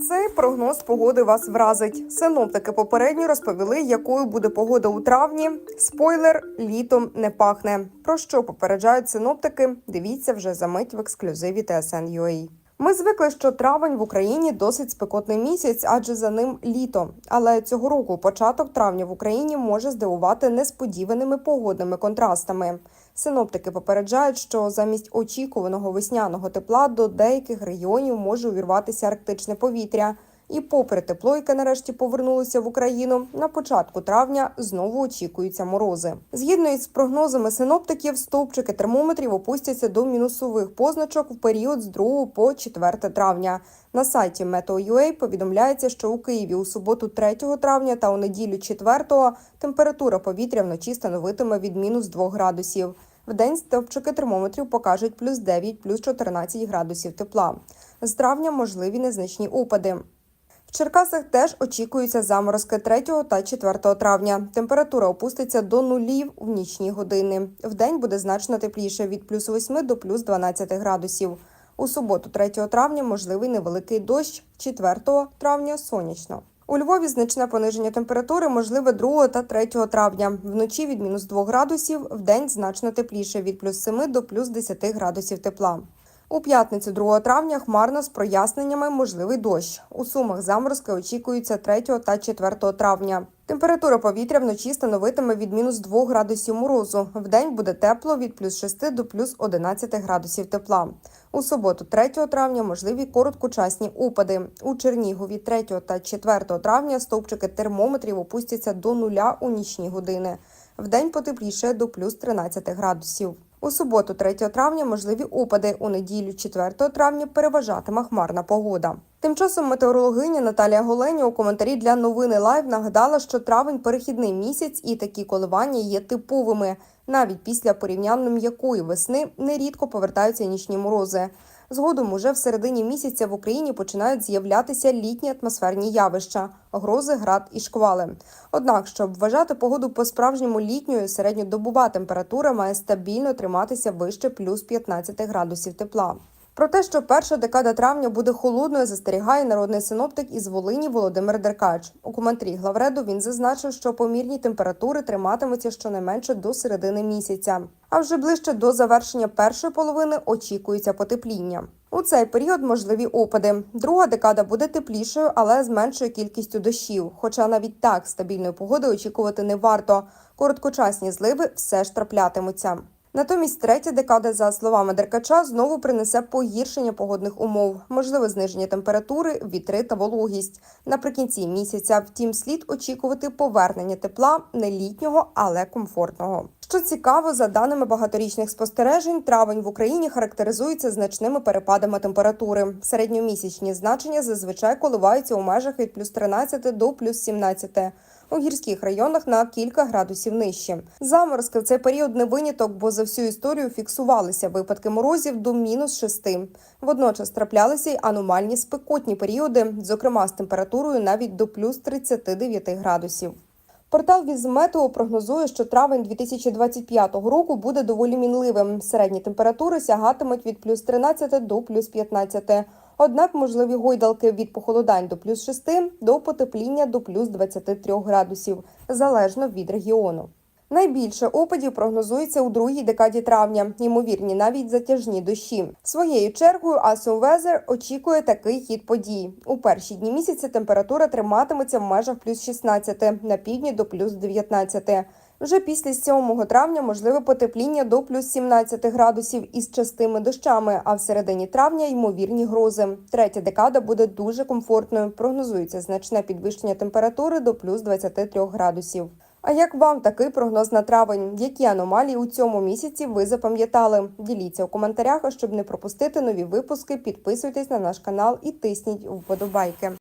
Цей прогноз погоди вас вразить. Синоптики попередньо розповіли, якою буде погода у травні. Спойлер літом не пахне. Про що попереджають синоптики? Дивіться вже за мить в ексклюзиві TSN.ua. Ми звикли, що травень в Україні досить спекотний місяць, адже за ним літо. Але цього року початок травня в Україні може здивувати несподіваними погодними контрастами. Синоптики попереджають, що замість очікуваного весняного тепла до деяких регіонів може увірватися арктичне повітря. І, попри тепло, яке нарешті повернулося в Україну, на початку травня знову очікуються морози. Згідно із прогнозами синоптиків, стовпчики термометрів опустяться до мінусових позначок в період з 2 по 4 травня. На сайті Meteo.ua повідомляється, що у Києві у суботу 3 травня та у неділю 4 температура повітря вночі становитиме від мінус 2 градусів. Вдень стовпчики термометрів покажуть плюс 9, плюс 14 градусів тепла. З травня можливі незначні опади. В Черкасах теж очікуються заморозки 3 та 4 травня. Температура опуститься до нулів в нічні години. Вдень буде значно тепліше від плюс 8 до плюс 12 градусів. У суботу, 3 травня, можливий невеликий дощ, 4 травня сонячно. У Львові значне пониження температури можливе 2 та 3 травня. Вночі від мінус 2 градусів, вдень значно тепліше від плюс 7 до плюс 10 градусів тепла. У п'ятницю 2 травня хмарно з проясненнями можливий дощ. У сумах заморозки очікуються 3 та 4 травня. Температура повітря вночі становитиме від мінус 2 градусів морозу. Вдень буде тепло від плюс 6 до плюс 11 градусів тепла. У суботу 3 травня можливі короткочасні опади. У Чернігові 3 та 4 травня стовпчики термометрів опустяться до нуля у нічні години. Вдень потепліше до плюс 13 градусів. У суботу, 3 травня, можливі опади. У неділю, 4 травня, переважатиме хмарна погода. Тим часом метеорологиня Наталія Голені у коментарі для новини Лайв нагадала, що травень перехідний місяць і такі коливання є типовими. Навіть після порівняно м'якої весни нерідко повертаються нічні морози. Згодом уже в середині місяця в Україні починають з'являтися літні атмосферні явища, грози, град і шквали. Однак, щоб вважати погоду по-справжньому літньою, середньодобова температура має стабільно триматися вище плюс 15 градусів тепла. Про те, що перша декада травня буде холодною, застерігає народний синоптик із Волині Володимир Деркач. У коментарі главреду він зазначив, що помірні температури триматимуться щонайменше до середини місяця. А вже ближче до завершення першої половини очікується потепління. У цей період можливі опади. Друга декада буде теплішою, але з меншою кількістю дощів. Хоча навіть так стабільної погоди очікувати не варто. Короткочасні зливи все ж траплятимуться. Натомість третя декада, за словами Деркача, знову принесе погіршення погодних умов, можливе зниження температури, вітри та вологість. Наприкінці місяця, втім, слід очікувати повернення тепла не літнього, але комфортного. Що цікаво, за даними багаторічних спостережень, травень в Україні характеризується значними перепадами температури. Середньомісячні значення зазвичай коливаються у межах від плюс 13 до плюс 17 у гірських районах на кілька градусів нижче. Заморозки в цей період не виняток, бо за всю історію фіксувалися випадки морозів до мінус 6. Водночас траплялися й аномальні спекотні періоди, зокрема з температурою навіть до плюс 39 градусів. Портал Візметео прогнозує, що травень 2025 року буде доволі мінливим. Середні температури сягатимуть від плюс 13 до плюс 15. Однак можливі гойдалки від похолодань до плюс 6 до потепління до плюс 23 градусів, залежно від регіону. Найбільше опадів прогнозується у другій декаді травня, ймовірні навіть затяжні дощі. Своєю чергою Асовезер очікує такий хід подій. У перші дні місяця температура триматиметься в межах плюс 16, на півдні до плюс 19. Вже після 7 травня можливе потепління до плюс 17 градусів із частими дощами, а в середині травня ймовірні грози. Третя декада буде дуже комфортною. Прогнозується значне підвищення температури до плюс 23 градусів. А як вам такий прогноз на травень? Які аномалії у цьому місяці ви запам'ятали? Діліться у коментарях, а щоб не пропустити нові випуски. Підписуйтесь на наш канал і тисніть вподобайки.